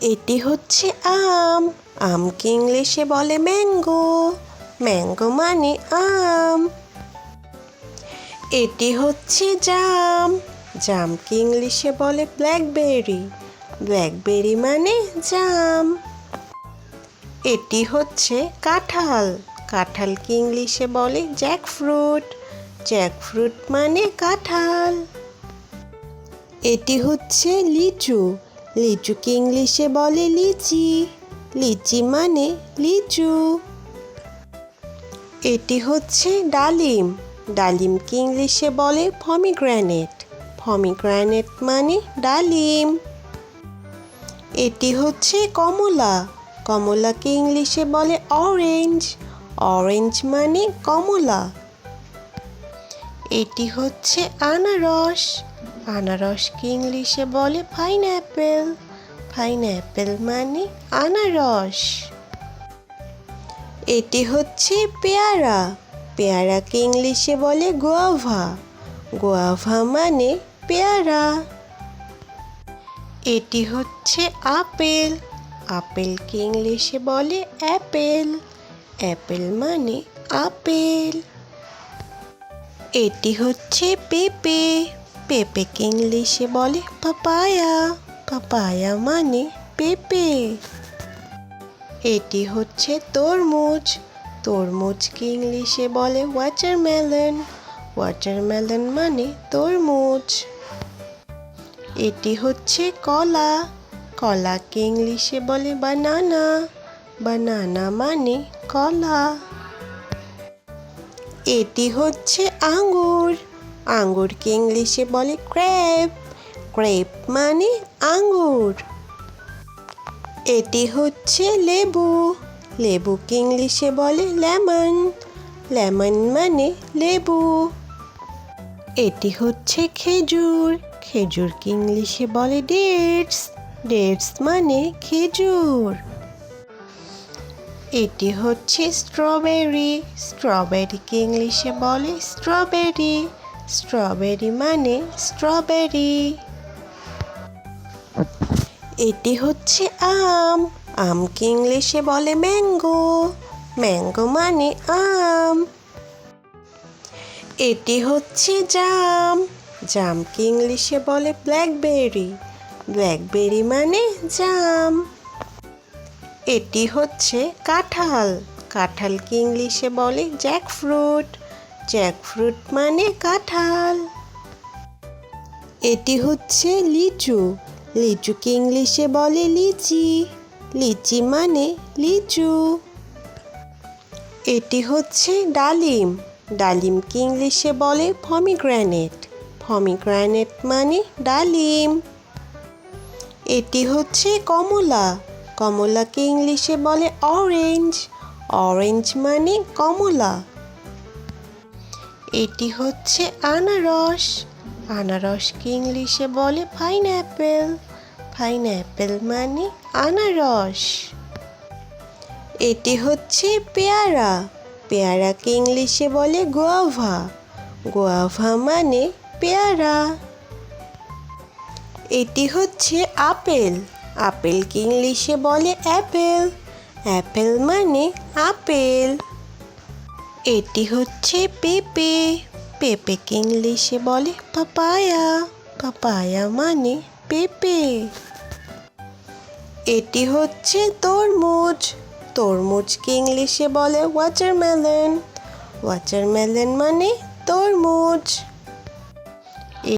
এটি হচ্ছে আম। আমকে ইংলিশে বলে ম্যাঙ্গো। ম্যাঙ্গো মানে আম। এটি হচ্ছে জাম। জামকে ইংলিশে বলে ব্ল্যাকবেরি। ব্ল্যাকবেরি মানে জাম। এটি হচ্ছে কাঁঠাল। কাঁঠালকে ইংলিশে বলে জ্যাকফ্রুট। জ্যাকফ্রুট মানে কাঁঠাল। এটি হচ্ছে লিচু। লিচুকে ইংলিশে বলে লিচি। লিচি মানে লিচু। এটি হচ্ছে ডালিম। ডালিমকে ইংলিশে বলে ফমিগ্রানেট ফমিগ্রানেট মানে ডালিম। এটি হচ্ছে কমলা। কমলাকে ইংলিশে বলে অরেঞ্জ অরেঞ্জ মানে কমলা। এটি হচ্ছে আনারস। আনারসকে ইংলিশে বলে? পাইনঅ্যাপেল পাইনঅ্যাপেল মানে আনারস। এটি হচ্ছে পেয়ারা। পেয়ারাকে ইংলিশে বলে গোয়াভা। গোয়াভা মানে পেয়ারা। এটি হচ্ছে আপেল। আপেলকে ইংলিশে বলে অ্যাপেল। অ্যাপেল মানে আপেল। এটি হচ্ছে পেঁপে। পেঁপেকে ইংলিশে বলে? পাপায়া। পাপায়া মানে পেঁপে। এটি হচ্ছে তরমুজ। তরমুজকে ইংলিশে বলে? ওয়াটারমেলন ওয়াটারমেলন মানে তরমুজ। এটি হচ্ছে কলা। কলাকে ইংলিশে বলে? বানানা বানানা মানে কলা। এটি হচ্ছে আঙ্গুর। আঙ্গুরকে ইংলিশে বলে ক্রেপ। ক্রেপ মানে আঙ্গুর। এটি হচ্ছে লেবু। লেবুকে ইংলিশে বলে লেমন। লেমন মানে লেবু। এটি হচ্ছে খেজুর। খেজুরকে ইংলিশে বলে ডেটস। ডেটস মানে খেজুর। এটি হচ্ছে স্ট্রবেরি। স্ট্রবেরিকে ইংলিশে বলে স্ট্রবেরি। স্ট্রবেরি মানে স্ট্রবেরি। এটি হচ্ছে আম। আমকে ইংলিশে বলে ম্যাঙ্গো। ম্যাঙ্গো মানে আম। এটি হচ্ছে জাম। জামকে ইংলিশে বলে ব্ল্যাকবেরি। ব্ল্যাকবেরি মানে জাম। এটি হচ্ছে কাঁঠাল। কাঁঠালকে ইংলিশে বলে জ্যাকফ্রুট। জ্যাকফ্রুট মানে কাঁঠাল। এটি হচ্ছে লিচু। লিচুকে ইংলিশে বলে লিচি। লিচি মানে লিচু। এটি হচ্ছে ডালিম। ডালিমকে ইংলিশে বলে ফমিগ্রানেট ফমিগ্রানেট মানে ডালিম। এটি হচ্ছে কমলা। কমলাকে ইংলিশে বলে অরেঞ্জ অরেঞ্জ মানে কমলা। এটি হচ্ছে আনারস। আনারসকে ইংলিশে বলে? পাইনঅ্যাপেল পাইনঅ্যাপেল মানে আনারস। এটি হচ্ছে পেয়ারা। পেয়ারাকে ইংলিশে বলে? গোয়াভা গোয়াভা মানে পেয়ারা। এটি হচ্ছে আপেল। আপেলকে ইংলিশে বলে? অ্যাপেল অ্যাপেল মানে আপেল। এটি হচ্ছে পেঁপে। পেঁপেকে ইংলিশে বলে পাপায়া। পাপায়া মানে পেঁপে। এটি হচ্ছে তরমুজ। তরমুজকে ইংলিশে বলে ওয়াটারমেলন ওয়াটারমেলন মানে তরমুজ।